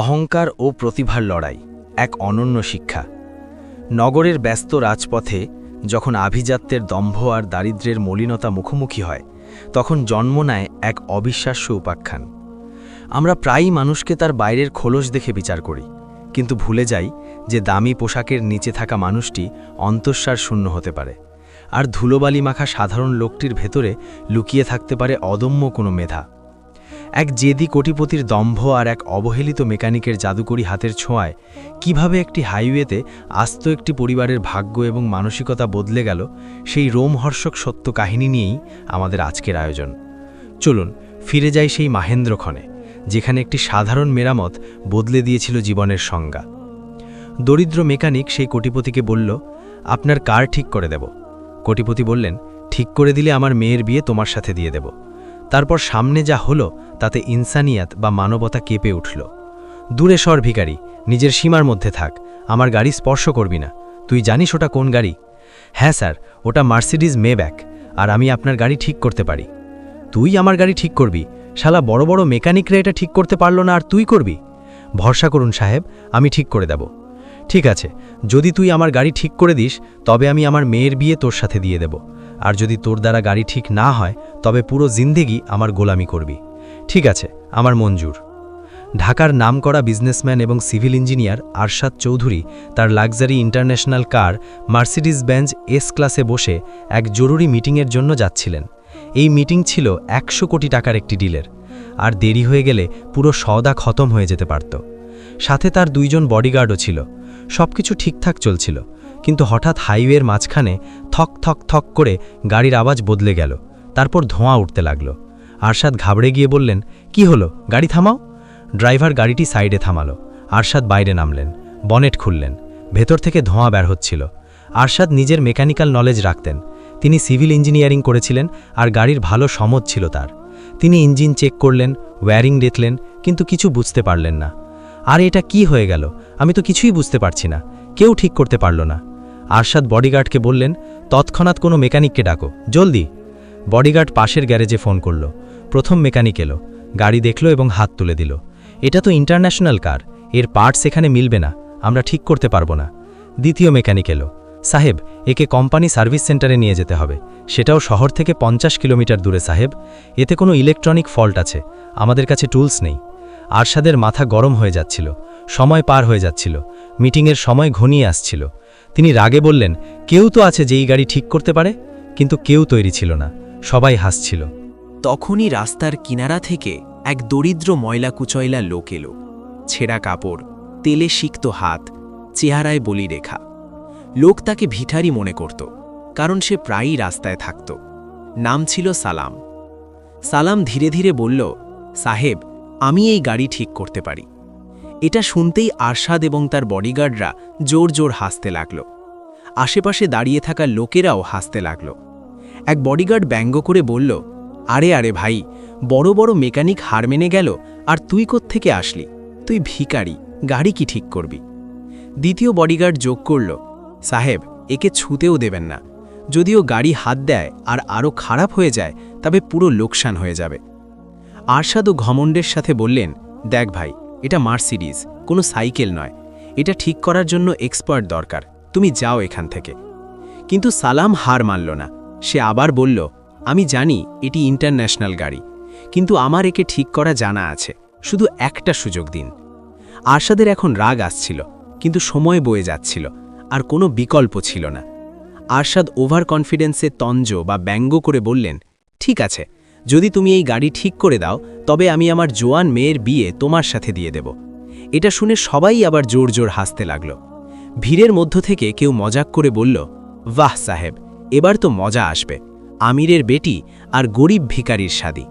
অহংকার ও প্রতিভার লড়াই, এক অনন্য শিক্ষা। নগরের ব্যস্ত রাজপথে যখন আভিজাত্যের দম্ভ আর দারিদ্র্যের মলিনতা মুখোমুখি হয়, তখন জন্ম নেয় এক অবিশ্বাস্য উপাখ্যান। আমরা প্রায়ই মানুষকে তার বাইরের খোলস দেখে বিচার করি, কিন্তু ভুলে যাই যে দামি পোশাকের নিচে থাকা মানুষটি অন্তঃসার শূন্য হতে পারে, আর ধুলোবালি মাখা সাধারণ লোকটির ভেতরে লুকিয়ে থাকতে পারে অদম্য কোনো মেধা। এক জেদি কোটিপতির দম্ভ আর এক অবহেলিত মেকানিকের জাদুকরি হাতের ছোঁয়ায় কীভাবে একটি হাইওয়েতে আস্ত একটি পরিবারের ভাগ্য এবং মানসিকতা বদলে গেল, সেই রোমহর্ষক সত্য কাহিনী নিয়েই আমাদের আজকের আয়োজন। চলুন, ফিরে যাই সেই মাহেন্দ্রক্ষণে, যেখানে একটি সাধারণ মেরামত বদলে দিয়েছিল জীবনের সংজ্ঞা। দরিদ্র মেকানিক সেই কোটিপতিকে বলল, আপনার কার ঠিক করে দেব? কোটিপতি বললেন, ঠিক করে দিলে আমার মেয়ের বিয়ে তোমার সাথে দিয়ে দেব। তারপর সামনে যা হলো, তাতে ইনসানিয়াত বা মানবতা কেঁপে উঠল। দূরে সর ভিকারি নিজের সীমার মধ্যে থাক, আমার গাড়ি স্পর্শ করবি না। তুই জানিস ওটা কোন গাড়ি? হ্যাঁ স্যার, ওটা মার্সিডিজ মেব্যাক, আর আমি আপনার গাড়ি ঠিক করতে পারি। তুই আমার গাড়ি ঠিক করবি? শালা বড় বড় মেকানিকরা এটা ঠিক করতে পারল না, আর তুই করবি? ভরসা করুন সাহেব, আমি ঠিক করে দেব। ঠিক আছে, যদি তুই আমার গাড়ি ঠিক করে দিস, তবে আমি আমার মেয়ের বিয়ে তোর সাথে দিয়ে দেব। আর যদি তোর দ্বারা গাড়ি ঠিক না হয়, তবে পুরো জিন্দেগি আমার গোলামি করবি। ঠিক আছে, আমার মঞ্জুর। ঢাকার নামকরা বিজনেসম্যান এবং সিভিল ইঞ্জিনিয়ার আরশাদ চৌধুরী তার luxury international car Mercedes Benz S ক্লাসে বসে এক জরুরি মিটিংয়ের জন্য যাচ্ছিলেন। এই মিটিং ছিল একশো কোটি টাকার একটি ডিলের। আর দেরি হয়ে গেলে পুরো সওদা খতম হয়ে যেতে পারত। সাথে তার দুইজন বডিগার্ডও ছিল। সবকিছু ঠিকঠাক চলছিল। কিন্তু হঠাৎ হাইওয়ের মাঝখানে থক থক থক করে গাড়ির আওয়াজ বদলে গেল। তারপর ধোঁয়া উঠতে লাগল। আরশাদ ঘাবড়ে গিয়ে বললেন, কি হলো? গাড়ি থামাও? ড্রাইভার গাড়িটি সাইডে থামালো। আরশাদ বাইরে নামলেন, বনেট খুললেন, ভেতর থেকে ধোঁয়া বের হচ্ছিল। আরশাদ নিজের মেকানিক্যাল নলেজ রাখতেন। তিনি সিভিল ইঞ্জিনিয়ারিং করেছিলেন আর গাড়ির ভালো সমজ ছিল তার। তিনি ইঞ্জিন চেক করলেন, ওয়্যারিং দেখলেন, কিন্তু কিছু বুঝতে পারলেন না। আর, এটা কি হয়ে গেল? আমি তো কিছুই বুঝতে পারছি না। কেউ ঠিক করতে পারল না। আরশাদ বডিগার্ডকে বললেন, তৎক্ষণাৎ কোনো মেকানিককে ডাকো। জলদি! বডিগার্ড পাশের গ্যারেজে ফোন করল। প্রথম মেকানিক এলো। গাড়ি দেখল এবং হাত তুলে দিল। এটা তো ইন্টারন্যাশনাল কার। এর পার্টস এখানে মিলবে না। আমরা ঠিক করতে পারব না। দ্বিতীয় মেকানিক এলো। সাহেব, একে কোম্পানি সার্ভিস সেন্টারে নিয়ে যেতে হবে। সেটাও শহর থেকে পঞ্চাশ কিলোমিটার দূরে, সাহেব। এতে কোনো ইলেকট্রনিক ফল্ট আছে। আমাদের কাছে টুলস নেই। আরশাদের মাথা গরম হয়ে যাচ্ছিল। সময় পার হয়ে যাচ্ছিল। মিটিংয়ের সময় ঘনিয়ে আসছিল। তিনি রাগে বললেন, কেউ তো আছে যেই গাড়ি ঠিক করতে পারে? কিন্তু কেউ তৈরি ছিল না, সবাই হাসছিল। তখনই রাস্তার কিনারা থেকে এক দরিদ্র ময়লা কুচয়লা লোক এলো, ছেঁড়া কাপড়, তেলে সিক্ত হাত, চেহারায় বলি রেখা লোক তাকে ভিঠারি মনে করত, কারণ সে প্রায়ই রাস্তায় থাকত। নাম ছিল সালাম। সালাম ধীরে ধীরে বলল, সাহেব, আমি এই গাড়ি ঠিক করতে পারি। এটা শুনতেই আরশাদ এবং তার বডিগার্ডরা জোর জোর হাসতে লাগল। আশেপাশে দাঁড়িয়ে থাকা লোকেরাও হাসতে লাগল। এক বডিগার্ড ব্যঙ্গ করে বলল, আরে আরে ভাই, বড় বড় মেকানিক হার মেনে গেল, আর তুই থেকে আসলি? তুই ভিকারি গাড়ি কি ঠিক করবি? দ্বিতীয় বডিগার্ড যোগ করল, সাহেব, একে ছুতেও দেবেন না। যদিও গাড়ি হাত দেয় আর আরও খারাপ হয়ে যায়, তবে পুরো লোকসান হয়ে যাবে। আরশাদও ঘমণ্ডের সাথে বললেন, দেখ ভাই এটা মার্সিডিজ কোনো সাইকেল নয়। এটা ঠিক করার জন্য এক্সপার্ট দরকার, তুমি যাও এখান থেকে। কিন্তু সালাম হার মানল না। সে আবার বলল, আমি জানি এটি ইন্টারন্যাশনাল গাড়ি, কিন্তু আমার একে ঠিক করা জানা আছে, শুধু একটা সুযোগ দিন। আরশাদের এখন রাগ আসছিল, কিন্তু সময় বয়ে যাচ্ছিল, আর কোনো বিকল্প ছিল না। আরশাদ ওভার কনফিডেন্সে তঞ্জ বা ব্যঙ্গ করে বললেন, ঠিক আছে যদি তুমি এই গাড়ি ঠিক করে দাও, তবে আমি আমার জোয়ান মেয়ের বিয়ে তোমার সাথে দিয়ে দেব। এটা শুনে সবাই আবার জোর জোর হাসতে লাগল। ভিড়ের মধ্য থেকে কেউ মজাক করে বলল, বাহ সাহেব, এবার তো মজা আসবে। আমিরের বেটি আর গরিব ভিকারির সাদী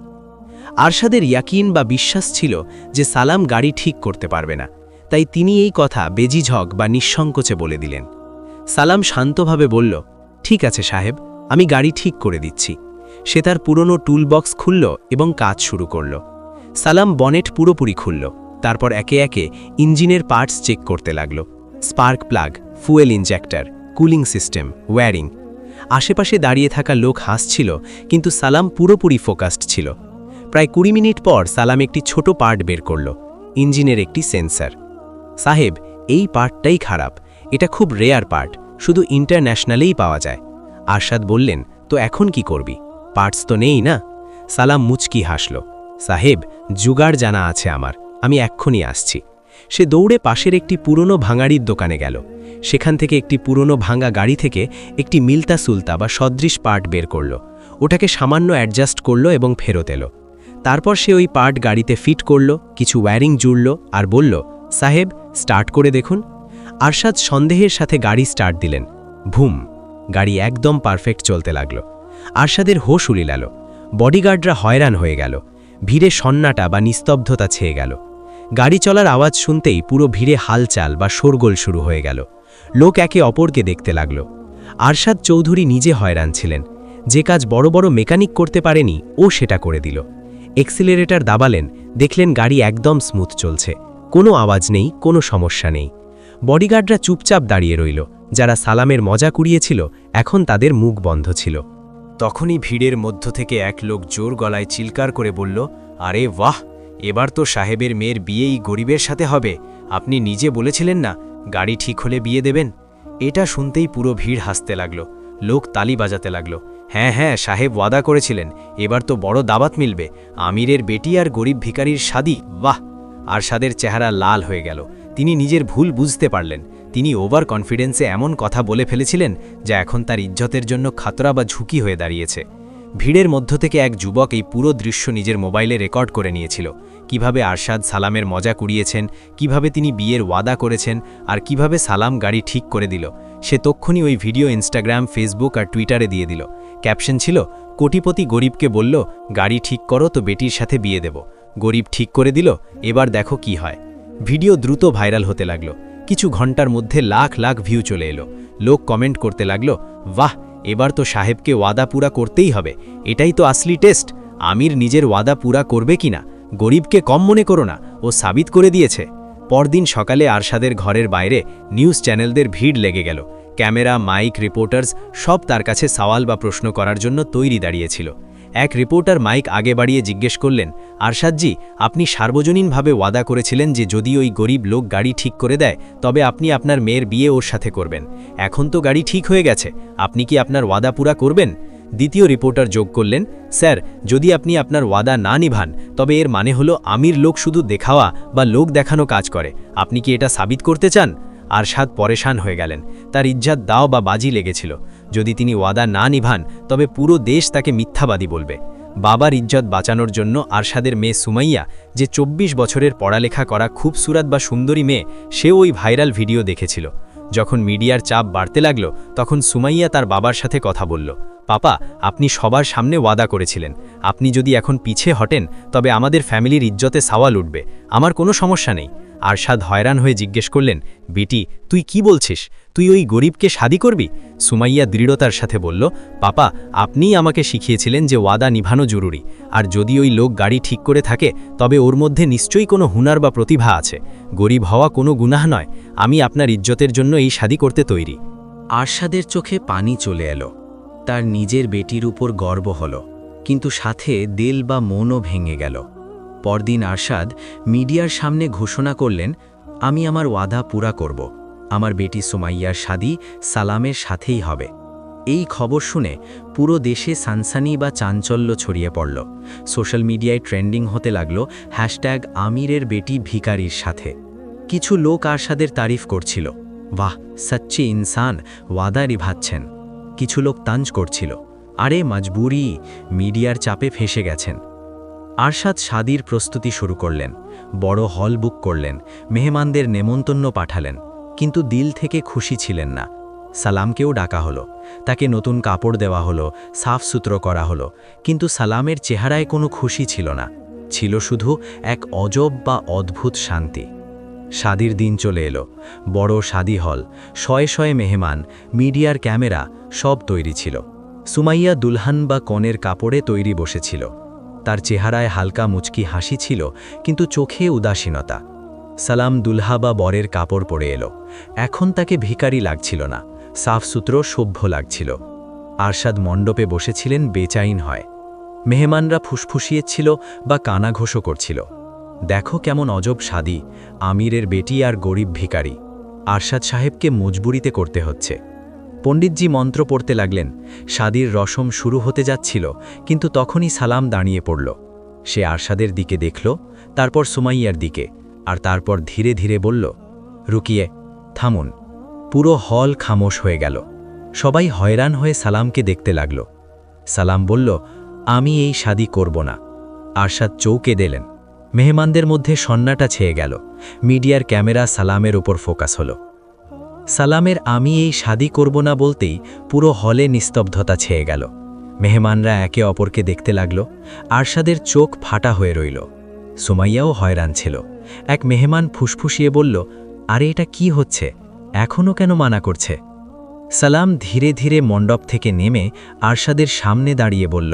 আরশাদের ইয়াকিন বা বিশ্বাস ছিল যে সালাম গাড়ি ঠিক করতে পারবে না। তাই তিনি এই কথা বেজিঝক বা নিঃসংকোচে বলে দিলেন। সালাম শান্তভাবে বলল, ঠিক আছে সাহেব, আমি গাড়ি ঠিক করে দিচ্ছি। সে তার পুরনো টুলবক্স খুলল এবং কাজ শুরু করল। সালাম বনেট পুরোপুরি খুলল। তারপর একে একে ইঞ্জিনের পার্টস চেক করতে লাগল। Spark plug, fuel injector, cooling system, wiring. আশেপাশে দাঁড়িয়ে থাকা লোক হাসছিল, কিন্তু সালাম পুরোপুরি ফোকাসড ছিল। প্রায় কুড়ি মিনিট পর সালাম একটি ছোট পার্ট বের করল, ইঞ্জিনের একটি সেন্সার। সাহেব, এই পার্টটাই খারাপ। এটা খুব রেয়ার পার্ট, শুধু ইন্টারন্যাশনালেই পাওয়া যায়। আরশাদ বললেন, তো এখন কি করবি? পার্টস তো নেই না? সালাম মুচকি হাসল। সাহেব, জুগাড় জানা আছে আমার, আমি এক্ষুনি আসছি। সে দৌড়ে পাশের একটি পুরনো ভাঙাড়ির দোকানে গেল। সেখান থেকে একটি পুরনো ভাঙা গাড়ি থেকে একটি মিলতা সুলতা বা সদৃশ পার্ট বের করল। ওটাকে সামান্য অ্যাডজাস্ট করল এবং ফেরত এলো। তারপর সে ওই পার্ট গাড়িতে ফিট করল, কিছু ওয়্যারিং জুড়ল আর বলল, সাহেব স্টার্ট করে দেখুন। আরশাদ সন্দেহের সাথে গাড়ি স্টার্ট দিলেন। ভুম, গাড়ি একদম পারফেক্ট চলতে লাগল। আরশাদের হোশ উলিলাল। বডিগার্ডরা হয়রান হয়ে গেল। ভিড়ে সন্নাটা বা নিস্তব্ধতা ছেয়ে গেল। গাড়ি চলার আওয়াজ শুনতেই পুরো ভিড়ে হালচাল বা শোরগোল শুরু হয়ে গেল। লোক একে অপরকে দেখতে লাগল। আরশাদ চৌধুরী নিজে হয়রান ছিলেন। যে কাজ বড় বড় মেকানিক করতে পারেনি, ও সেটা করে দিল। এক্সিলারেটর দাবালেন, দেখলেন গাড়ি একদম স্মুথ চলছে। কোনো আওয়াজ নেই, কোনো সমস্যা নেই। বডিগার্ডরা চুপচাপ দাঁড়িয়ে রইল। যারা সালামের মজা কুড়িয়েছিল, এখন তাদের মুখ বন্ধ ছিল। তখনই ভিড়ের মধ্য থেকে এক লোক জোর গলায় চিলকার করে বলল, আরে বাহ, এবার তো সাহেবের মেয়ের বিয়েই গরিবের সাথে হবে। আপনি নিজে বলেছিলেন না, গাড়ি ঠিক হলে বিয়ে দেবেন? এটা শুনতেই পুরো ভিড় হাসতে লাগল, লোক তালি বাজাতে লাগল হ্যাঁ হ্যাঁ সাহেব ওয়াদা করেছিলেন, এবার তো বড় দাবাত মিলবে, আমিরের বেটি আর গরিব ভিকারির শাদি, বাহ! আরশাদের চেহারা লাল হয়ে গেল, তিনি নিজের ভুল বুঝতে পারলেন তিনি ওভার কনফিডেন্সে এমন কথা বলে ফেলেছিলেন যা এখন তার ইজ্জতের জন্য খাতরা বা ঝুঁকি হয়ে দাঁড়িয়েছে। ভিড়ের মধ্য থেকে এক যুবক এই পুরো দৃশ্য নিজের মোবাইলে রেকর্ড করে নিয়েছিল। কীভাবে আরশাদ সালামের মজা কুড়িয়েছেন, কীভাবে তিনি বিয়ের ওয়াদা করেছেন আর কীভাবে সালাম গাড়ি ঠিক করে দিল, সে তক্ষণই ওই ভিডিও ইনস্টাগ্রাম ফেসবুক আর টুইটারে দিয়ে দিল। ক্যাপশন ছিল, কোটিপতি গরিবকে বলল, গাড়ি ঠিক করো তো বেটির সাথে বিয়ে দেব। গরিব ঠিক করে দিল, এবার দেখো কি হয়। ভিডিও দ্রুত ভাইরাল হতে লাগল। কিছু ঘণ্টার মধ্যে লাখ লাখ ভিউ চলে এলো। লোক কমেন্ট করতে লাগল, বাহ, এবার তো সাহেবকে ওয়াদা পুরা করতেই হবে। এটাই তো আসলি টেস্ট। আমির নিজের ওয়াদা পুরা করবে কিনা? গরিবকে কম মনে করো না, ও সাবিত করে দিয়েছে। পরদিন সকালে আরশাদের ঘরের বাইরে নিউজ চ্যানেলদের ভিড় লেগে গেল। ক্যামেরা, মাইক, রিপোর্টার্স সব তার কাছে সওয়াল বা প্রশ্ন করার জন্য তৈরি দাঁড়িয়েছিল এক রিপোর্টার মাইক আগে বাড়িয়ে জিজ্ঞেস করলেন, আরশাদজি, আপনি সার্বজনীনভাবে ওয়াদা করেছিলেন যে যদি ওই গরিব লোক গাড়ি ঠিক করে দেয়, তবে আপনি আপনার মেয়ের বিয়ে ওর সাথে করবেন। এখন তো গাড়ি ঠিক হয়ে গেছে, আপনি কি আপনার ওয়াদা পুরা করবেন? দ্বিতীয় রিপোর্টার যোগ করলেন, স্যার, যদি আপনি আপনার ওয়াদা না নিভান, তবে এর মানে হলো আমির লোক শুধু দেখাওয়া বা লোক দেখানো কাজ করে। আপনি কি এটা সাবিত করতে চান? আরশাদ পরেশান হয়ে গেলেন। তার ইজ্জাত দাও বা বাজি লেগেছিল। যদি তিনি ওয়াদা না নিভান, তবে পুরো দেশ তাকে মিথ্যাবাদী বলবে। বাবার ইজ্জত বাঁচানোর জন্য আরশাদের মেয়ে সুমাইয়া, যে ২৪ বছরের পড়ালেখা করা খুবসুরাত বা সুন্দরী মেয়ে সেও ওই ভাইরাল ভিডিও দেখেছিল। যখন মিডিয়ার চাপ বাড়তে লাগল, তখন সুমাইয়া তার বাবার সাথে কথা বলল, পাপা, আপনি সবার সামনে ওয়াদা করেছিলেন। আপনি যদি এখন পিছে হটেন, তবে আমাদের ফ্যামিলির ইজ্জতে সাওয়াল উঠবে। আমার কোনো সমস্যা নেই। আরশাদ হয়রান হয়ে জিজ্ঞেস করলেন, বিটি, তুই কি বলছিস? তুই ওই গরিবকে শাদি করবি? সুমাইয়া দৃঢ়তার সাথে বলল, পাপা, আপনিই আমাকে শিখিয়েছিলেন যে ওয়াদা নিভানো জরুরি। আর যদি ওই লোক গাড়ি ঠিক করে থাকে, তবে ওর মধ্যে নিশ্চয়ই কোনো হুনার বা প্রতিভা আছে। গরিব হওয়া কোনো গুনাহ নয়। আমি আপনার ইজ্জতের জন্য এই শাদি করতে তৈরি। আরশাদের চোখে পানি চলে এলো। তার নিজের বেটির উপর গর্ব হল। কিন্তু সাথে দেল বা মনও ভেঙে গেল। পরদিন আরশাদ মিডিয়ার সামনে ঘোষণা করলেন, আমি আমার ওয়াদা পুরা করব। আমার বেটি সুমাইয়ার শাদি সালামের সাথেই হবে। এই খবর শুনে পুরো দেশে সানসানি বা চাঞ্চল্য ছড়িয়ে পড়ল। সোশ্যাল মিডিয়ায় ট্রেন্ডিং হতে লাগল হ্যাশট্যাগ আমিরের বেটি ভিকারির সাথে। কিছু লোক আরশাদের তারিফ করছিল। বাহ, সচ্চি ইনসান, ওয়াদা রিভাচ্ছেন কিছু লোক তাঞ্জ করছিল। আরে মজবুরি, মিডিয়ার চাপে ফেসে গেছেন। আরশাদ শাদির প্রস্তুতি শুরু করলেন। বড় হল বুক করলেন। মেহমানদের নেমন্তন্ন পাঠালেন। কিন্তু দিল থেকে খুশি ছিলেন না। সালামকেও ডাকা হলো। তাকে নতুন কাপড় দেওয়া হলো সাফ সুতরো করা হলো। কিন্তু সালামের চেহারায় কোনো খুশি ছিল না। ছিল শুধু এক অজব বা অদ্ভুত শান্তি। শাদির দিন চলে এলো। বড় শাদি হল। শয়ে শয়ে মেহমান, মিডিয়ার ক্যামেরা, সব তৈরি ছিল। সুমাইয়া দুলহান বা কনের কাপড়ে তৈরি বসেছিল। তার চেহারায় হালকা মুচকি হাসি ছিল, কিন্তু চোখে উদাসীনতা। সালাম দুলহা বা বরের কাপড় পরে এলো। এখন তাকে ভিকারি লাগছিল না, সাফসুত্র সভ্য লাগছিল। আরশাদ মণ্ডপে বসেছিলেন বেচাইন হয়। মেহমানরা ফুসফুসিয়েছিল বা কানাঘোষও করছিল। দেখো কেমন অজব সাদি, আমিরের বেটি আর গরিব ভিখারি। আরশাদ সাহেবকে মজবুরিতে করতে হচ্ছে। পণ্ডিতজি মন্ত্র পড়তে লাগলেন, সাদির রসম শুরু হতে যাচ্ছিল, কিন্তু তখনই সালাম দাঁড়িয়ে পড়ল। সে আরশাদের দিকে দেখল, তারপর সুমাইয়ার দিকে। আর তারপর ধীরে ধীরে বলল, রুকিয়ে, থামুন। পুরো হল খামোশ হয়ে গেল। সবাই হয়রান হয়ে সালামকে দেখতে লাগল। সালাম বলল, আমি এই শাদি করব না। আরশাদ চৌকে দিলেন। মেহমানদের মধ্যে সন্নাটা ছেয়ে গেল। মিডিয়ার ক্যামেরা সালামের ওপর ফোকাস হল। সালামের, আমি এই শাদি করব না বলতেই পুরো হলে নিস্তব্ধতা ছেয়ে গেল। মেহমানরা একে অপরকে দেখতে লাগল। আরশাদের চোখ ফাটা হয়ে রইল। সুমাইয়াও হয়রান ছিল। এক মেহমান ফুসফুসিয়ে বলল, আরে, এটা কি হচ্ছে? এখনও কেন মানা করছে? সালাম ধীরে ধীরে মণ্ডপ থেকে নেমে আরশাদের সামনে দাঁড়িয়ে বলল,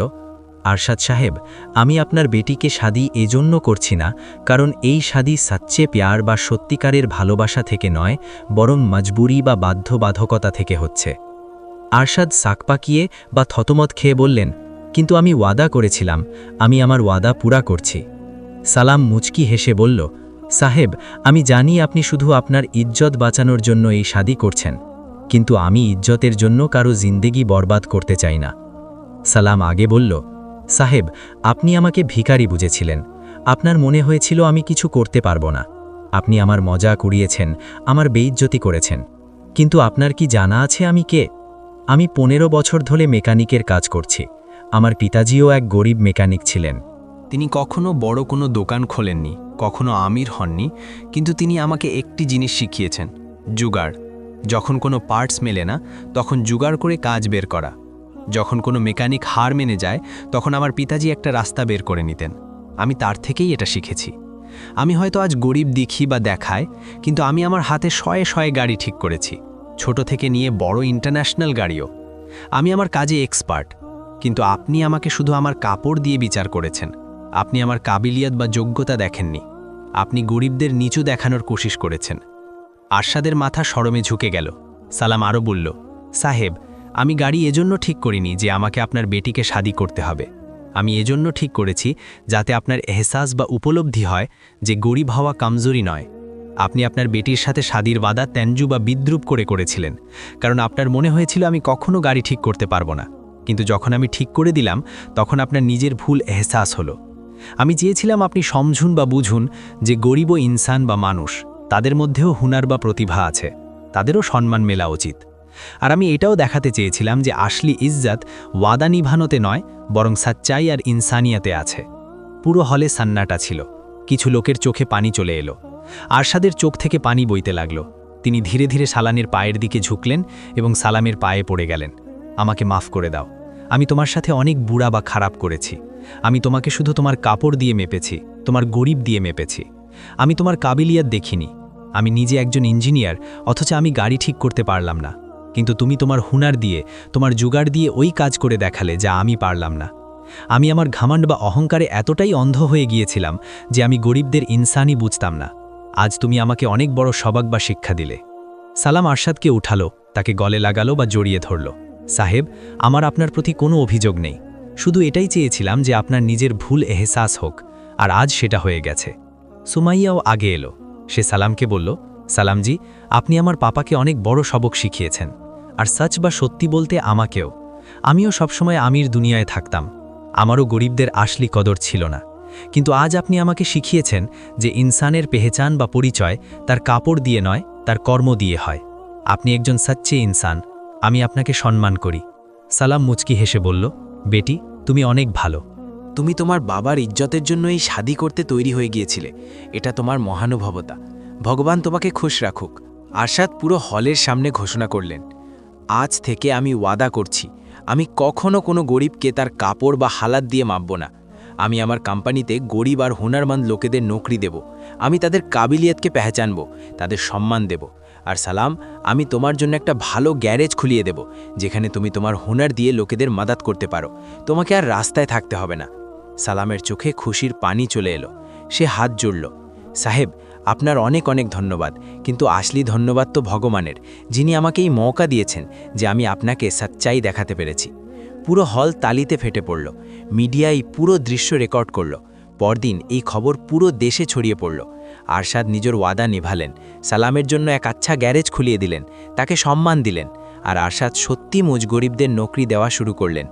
আরশাদ সাহেব, আমি আপনার বেটিকে শাদি এজন্য করছি না, কারণ এই শাদি সাচ্চে প্যার বা সত্যিকারের ভালোবাসা থেকে নয়, বরং মজবুরি বা বাধ্যবাধকতা থেকে হচ্ছে। আরশাদ সাক পাকিয়ে বা থতমত খেয়ে বললেন, কিন্তু আমি ওয়াদা করেছিলাম, আমি আমার ওয়াদা পুরা করছি। সালাম মুচকি হেসে বলল সাহেব, আমি জানি আপনি শুধু আপনার ইজ্জত বাঁচানোর জন্য এই শাদি করছেন, কিন্তু আমি ইজ্জতের জন্য কারও জিন্দেগি বরবাদ করতে চাই না। সালাম আগে বলল, সাহেব, আপনি আমাকে ভিখারি বুঝেছিলেন। আপনার মনে হয়েছিল আমি কিছু করতে পারব না। আপনি আমার মজা কুড়িয়েছেন আমার বেইজ্জতি করেছেন। কিন্তু আপনার কি জানা আছে আমি কে? আমি পনেরো বছর ধরে মেকানিকের কাজ করছি। আমার পিতাজিও এক গরিব মেকানিক ছিলেন। তিনি কখনো বড় কোনো দোকান খোলেননি। কখনো আমির হননি, কিন্তু তিনি আমাকে একটি জিনিস শিখিয়েছেন, জুগাড়। যখন কোনো পার্টস মেলে না, তখন জুগাড় করে কাজ বের করা। যখন কোনো মেকানিক হার মেনে যায়, তখন আমার পিতাজি একটা রাস্তা বের করে নিতেন। আমি তার থেকেই এটা শিখেছি। আমি হয়তো আজ গরিব দেখি বা দেখায়, কিন্তু আমি আমার হাতে শয়ে শয়ে গাড়ি ঠিক করেছি। ছোট থেকে নিয়ে বড় ইন্টারন্যাশনাল গাড়িও। আমি আমার কাজে এক্সপার্ট, কিন্তু আপনি আমাকে শুধু আমার কাপড় দিয়ে বিচার করেছেন। আপনি আমার কাবিলিয়াত বা যোগ্যতা দেখেননি। আপনি গরিবদের নিচু দেখানোর কোশিশ করেছেন। আরশাদের মাথা সরমে ঝুঁকে গেল। সালাম আরও বলল, সাহেব, আমি গাড়ি এজন্য ঠিক করিনি যে আমাকে আপনার বেটিকে শাদি করতে হবে। আমি এজন্য ঠিক করেছি যাতে আপনার এহসাস বা উপলব্ধি হয় যে গরিব হওয়া কামজোরি নয়। আপনি আপনার বেটির সাথে শাদির বাদা ত্যাঞ্জু বা বিদ্রুপ করে করেছিলেন, কারণ আপনার মনে হয়েছিল আমি কখনো গাড়ি ঠিক করতে পারব না। কিন্তু যখন আমি ঠিক করে দিলাম, তখন আপনার নিজের ভুল এহসাস হলো। আমি চেয়েছিলাম আপনি সমঝুন বা বুঝুন যে গরিব ইনসান বা মানুষ, তাদের মধ্যেও হুনার বা প্রতিভা আছে, তাদেরও সম্মান মেলা উচিত। আর আমি এটাও দেখাতে চেয়েছিলাম যে আসলি ইজ্জাত ওয়াদা নিভানোতে নয়, বরং সাচ্চাই আর ইনসানিয়াতে আছে। পুরো হলে সান্নাটা ছিল, কিছু লোকের চোখে পানি চলে এলো। আরশাদের চোখ থেকে পানি বইতে লাগল। তিনি ধীরে ধীরে সালানের পায়ের দিকে ঝুঁকলেন এবং সালামের পায়ে পড়ে গেলেন। আমাকে মাফ করে দাও। আমি তোমার সাথে অনেক বুড়া বা খারাপ করেছি। আমি তোমাকে শুধু তোমার কাপড় দিয়ে মেপেছি, তোমার গরিব দিয়ে মেপেছি। আমি তোমার কাবিলিয়াত দেখিনি। আমি নিজে একজন ইঞ্জিনিয়ার, অথচ আমি গাড়ি ঠিক করতে পারলাম না। কিন্তু তুমি তোমার হুনার দিয়ে, তোমার জুগাড় দিয়ে ওই কাজ করে দেখালে যা আমি পারলাম না। আমি আমার ঘামান্ড বা অহংকারে এতটাই অন্ধ হয়ে গিয়েছিলাম যে আমি গরিবদের ইনসানই বুঝতাম না। আজ তুমি আমাকে অনেক বড় সবাক বা শিক্ষা দিলে। সালাম আরশাদকে উঠালো, তাকে গলে লাগালো বা জড়িয়ে ধরল। সাহেব, আমার আপনার প্রতি কোনো অভিযোগ নেই। শুধু এটাই চেয়েছিলাম যে আপনার নিজের ভুল এহসাস হোক, আর আজ সেটা হয়ে গেছে। সুমাইয়াও আগে এলো। সে সালামকে বলল, সালামজি, আপনি আমার পাপাকে অনেক বড় সবক শিখিয়েছেন, আর সচ বা সত্যি বলতে আমাকেও। আমিও সবসময় আমির দুনিয়ায় থাকতাম। আমারও গরিবদের আসলি কদর ছিল না। কিন্তু আজ আপনি আমাকে শিখিয়েছেন যে ইনসানের পেহেচান বা পরিচয় তার কাপড় দিয়ে নয়, তার কর্ম দিয়ে হয়। আপনি একজন সচ্চে ইনসান। আমি আপনাকে সম্মান করি। সালাম মুচকি হেসে বলল, বেটি তুমি অনেক ভালো। তুমি তোমার বাবার ইজ্জতের জন্য এই শাদি করতে তৈরি হয়ে গিয়েছিলে। এটা তোমার মহানুভবতা। ভগবান তোমাকে খুশ রাখুক। আরশাদ পুরো হলের সামনে ঘোষণা করলেন। আজ থেকে আমি ওয়াদা করছি, আমি কখনো কোনো গরিবকে তার কাপড় বা হালাত দিয়ে মাপব না। আমি আমার কোম্পানিতে গরিব আর হুনারমান্দ লোকেদের নকরি দেব। আমি তাদের কাবিলিয়তকে পেহচানব, তাদের সম্মান দেব। আর সালাম, আমি তোমার জন্য একটা ভালো গ্যারেজ খুলিয়ে দেব, যেখানে তুমি তোমার হুনার দিয়ে লোকেদের মাদাত করতে পারো। তোমাকে আর রাস্তায় থাকতে হবে না। সালামের চোখে খুশির পানি চলে এলো। সে হাত জুড়ল। সাহেব, আপনার অনেক অনেক ধন্যবাদ, কিন্তু আসলি ধন্যবাদ তো ভগবানের, যিনি আমাকে এই মৌকা দিয়েছেন যে আমি আপনাকে সচ্চাই দেখাতে পেরেছি। পুরো হল তালিতে ফেটে পড়ল। মিডিয়ায় পুরো দৃশ্য রেকর্ড করল। পরদিন এই খবর পুরো দেশে ছড়িয়ে পড়ল। আরশাদ নিজের ওয়াদা নিভালেন, সালামের জন্য এক আচ্ছা গ্যারেজ খুলিয়ে দিলেন, তাকে সম্মান দিলেন আর আরশাদ সত্যি মুজ গরিবদের নকরি দেওয়া শুরু করলেন।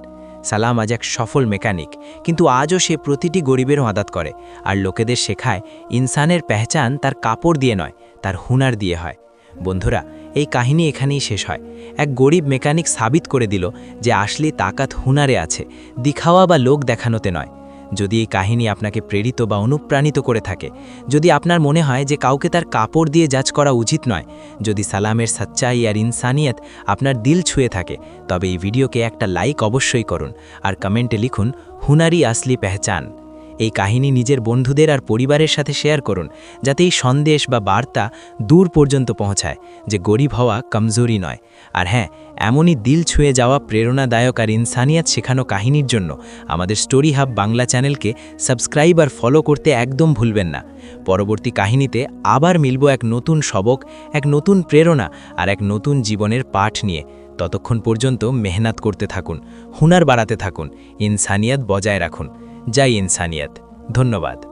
সালাম আজ এক সফল মেকানিক, কিন্তু আজও সে প্রতিটি গরিবের মাদাত করে আর লোকেদের শেখায়, ইনসানের পেহচান তার কাপড় দিয়ে নয়, তার হুনার দিয়ে হয়। বন্ধুরা, এই কাহিনী এখানেই শেষ হয়। এক গরিব মেকানিক সাবিত করে দিল যে আসলে তাকাত হুনারে আছে, দিখাওয়া বা লোক দেখানোতে নয়। যদি এই কাহিনী আপনাকে প্রেরিত বা অনুপ্রাণিত করে থাকে, যদি আপনার মনে হয় যে কাউকে তার কাপড় দিয়ে যাচ করা উচিত নয়, যদি সালামের সাচ্চাই আর ইনসানিয়ত আপনার দিল ছুঁয়ে থাকে, তবে এই ভিডিওকে একটা লাইক অবশ্যই করুন আর কমেন্টে লিখুন, হুনারি আসলি পেহচান। এই কাহিনী নিজের বন্ধুদের আর পরিবারের সাথে শেয়ার করুন, যাতে এই সন্দেশ বা বার্তা দূর পর্যন্ত পৌঁছায় যে গরিব হওয়া কমজোরি নয়। আর হ্যাঁ এমনই দিল ছুঁয়ে যাওয়া প্রেরণাদায়ক আর ইনসানিয়াত শেখানো কাহিনীর জন্য আমাদের স্টোরি হাব বাংলা চ্যানেলকে সাবস্ক্রাইব আর ফলো করতে একদম ভুলবেন না। পরবর্তী কাহিনীতে আবার মিলব এক নতুন সবক, এক নতুন প্রেরণা আর এক নতুন জীবনের পাঠ নিয়ে। ততক্ষণ পর্যন্ত মেহনত করতে থাকুন, হুনার বাড়াতে থাকুন, ইনসানিয়াত বজায় রাখুন। জয় ইনসানিয়ত। ধন্যবাদ।